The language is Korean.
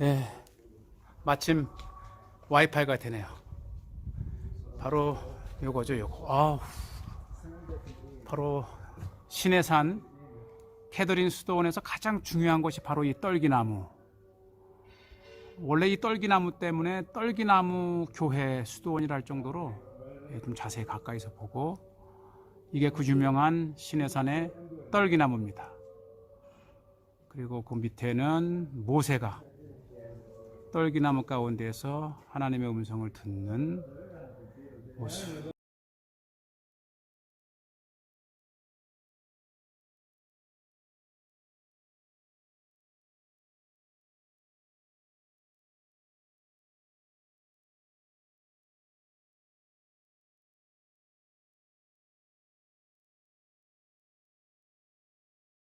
예, 마침 와이파이가 되네요. 바로 요거죠, 요거. 아우, 바로 신해산 캐더린 수도원에서 가장 중요한 것이 바로 이 떨기나무. 원래 이 떨기나무 때문에 떨기나무 교회 수도원이라 할 정도로 예, 좀 자세히 가까이서 보고 이게 그 유명한 신해산의 떨기나무입니다. 그리고 그 밑에는 모세가 떨기나무 가운데에서 하나님의 음성을 듣는 모습.